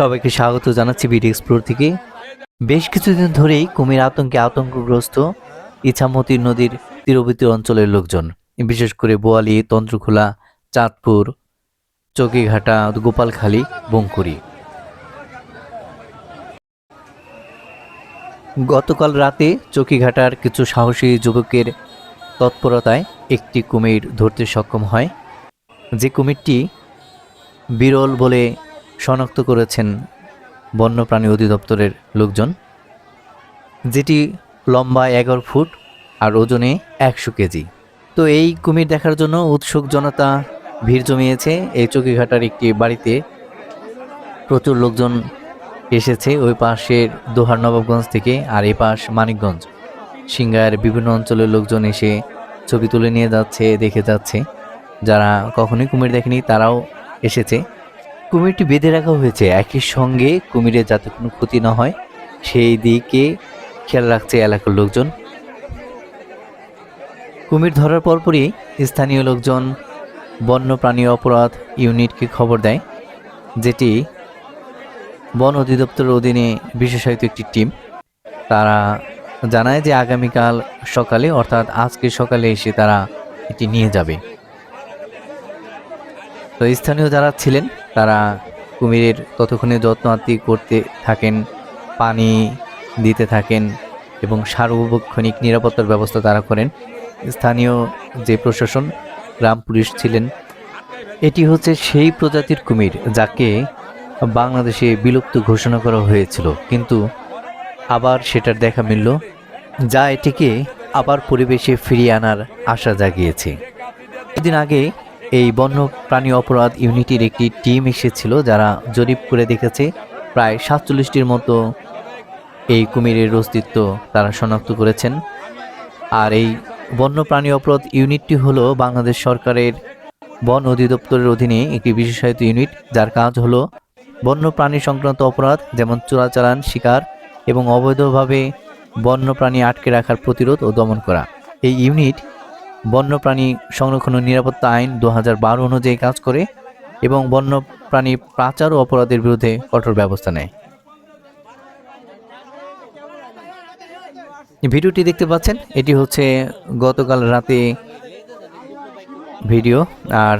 সবাইকে স্বাগত জানাচ্ছি বিডি এক্সপ্লোর থেকে। বেশ কিছুদিন ধরেই কুমির আতঙ্কে আতঙ্কগ্রস্ত ইছামতি নদীর তীরবর্তী অঞ্চলের লোকজন, বিশেষ করে বোয়ালি, তন্ত্রখোলা, চাঁদপুর, চকিঘাটা, গোপালখালী, বঙ্কুরি। গতকাল রাতে চকিঘাটার কিছু সাহসী যুবকের তৎপরতায় একটি কুমির ধরতে সক্ষম হয়। যে কুমিরটি বিরল বলে শনাক্ত করেছেন বন্যপ্রাণী অধিদপ্তরের লোকজন। যেটি লম্বা এগারো ফুট আর ওজনে একশো কেজি। তো এই কুমির দেখার জন্য উৎসুক জনতা ভিড় জমিয়েছে। এই চকিঘাটার একটি বাড়িতে প্রচুর লোকজন এসেছে। ওই পাশের দোহার নবাবগঞ্জ থেকে আর এই পাশ মানিকগঞ্জ। সিঙ্গার বিভিন্ন অঞ্চলের লোকজন এসে ছবি তুলে নিয়ে যাচ্ছে, দেখে যাচ্ছে। যারা কখনোই কুমির দেখেনি, তারাও এসেছে। কুমিরটি বেঁধে রাখা হয়েছে। একই সঙ্গে কুমিরের যাতে কোনো ক্ষতি না হয়, সেই দিকে খেয়াল রাখছে এলাকার লোকজন। কুমির ধরার পরপরই স্থানীয় লোকজন বন্যপ্রাণী অপরাধ ইউনিটকে খবর দেয়, যেটি বন অধিদপ্তরের অধীনে বিশেষায়িত একটি টিম। তারা জানায় যে আগামীকাল সকালে, অর্থাৎ আজকে সকালে এসে তারা এটি নিয়ে যাবে। তো স্থানীয় যারা ছিলেন তারা কুমিরের ততক্ষণে যত্ন আত্মি করতে থাকেন, পানি দিতে থাকেন এবং সার্বক্ষণিক নিরাপত্তার ব্যবস্থা তারা করেন। স্থানীয় যে প্রশাসন, গ্রাম পুলিশ ছিলেন, এটি হচ্ছে সেই প্রজাতির কুমির যাকে বাংলাদেশে বিলুপ্ত ঘোষণা করা হয়েছিল। কিন্তু আবার সেটার দেখা মিলল, যা এটিকে আবার পরিবেশে ফিরিয়ে আনার আশা জাগিয়েছে। কিছুদিন আগে এই বন্য প্রাণী অপরাধ ইউনিটির একটি টিম এসেছিল যারা জরিপ করে দেখেছে প্রায় সাতচল্লিশটির মতো এই কুমিরের অস্তিত্ব তারা শনাক্ত করেছেন। আর এই বন্য প্রাণী অপরাধ ইউনিটটি হলো বাংলাদেশ সরকারের বন অধিদপ্তরের অধীনে একটি বিশেষায়িত ইউনিট, যার কাজ হলো বন্য প্রাণী সংক্রান্ত অপরাধ, যেমন চোরাচালান, শিকার এবং অবৈধভাবে বন্য প্রাণী আটকে রাখার প্রতিরোধ ও দমন করা। এই ইউনিট বন্যপ্রাণী সংরক্ষণ ও নিরাপত্তা আইন দু অনুযায়ী কাজ করে এবং বন্যপ্রাণী পাচার ও অপরাধের বিরুদ্ধে কঠোর ব্যবস্থা নেয়। ভিডিওটি দেখতে পাচ্ছেন, এটি হচ্ছে গতকাল রাতে ভিডিও, আর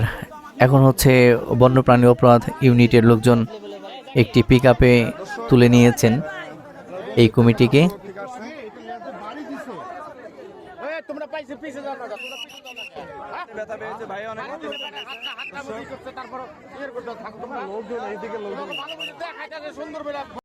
এখন হচ্ছে বন্যপ্রাণী অপরাধ ইউনিটের লোকজন একটি পিক তুলে নিয়েছেন এই কমিটিকে। তোমরা পাইছে পিছে যাও না হ্যাঁ? ব্যথা পেয়েছে ভাই অনেক হাতটা হাতটা করছে তারপর করতে থাকো তোমরা লোকজন এইদিকে লোকজন সুন্দর বেলা